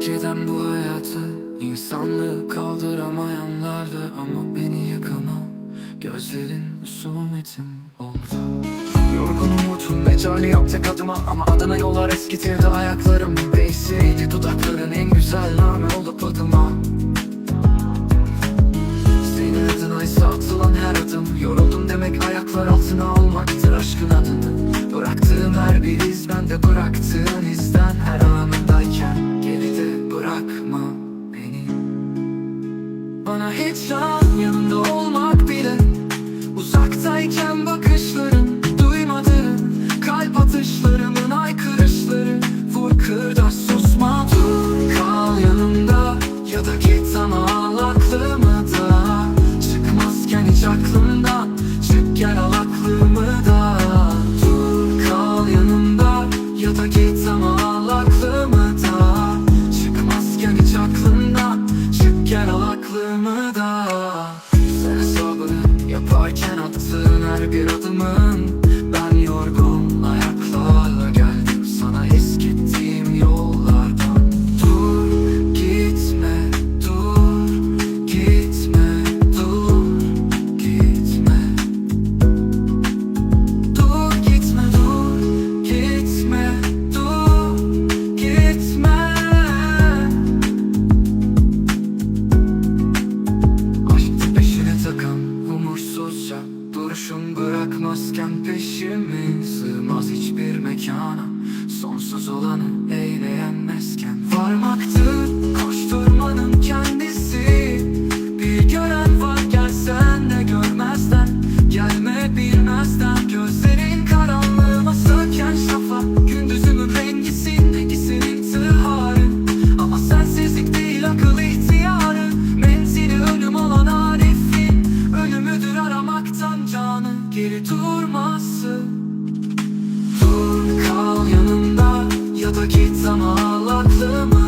Giden bu hayatı insanlığı kaldıramayanlardı Ama beni yıkamam Gözlerin husumetim oldu. Yorgun umutun mecali yok tek adıma Ama adına yollar eskitirdi ayaklarım. Değseydi dudakların en güzel name olup adıma. Senin adına ise atılan her adım. Yoruldum demek ayaklar altına almaktır aşkın adını. Bıraktığım her bir iz bende bıraktığın Bana hiç an yanında olmak bile. Uzaktayken bakışların hesabını yaparken attığın her bir adımın bırakmazken peşimi Sığmaz hiçbir mekana. Sonsuz olanı eyleyemezken Varmaktır koşturmanın kendisi. Bir gören var gelsen de görmezden. Gelme bilmezden Gözlerin karanlığıma söken şafak Gündüzümün rengisin Negisin intiharın Ama sensizlik değil akıl ihtiyarı. Menzili ölüm olan arifin. Ölümüdür aramaktan canı. Geri durması Ama al aklımı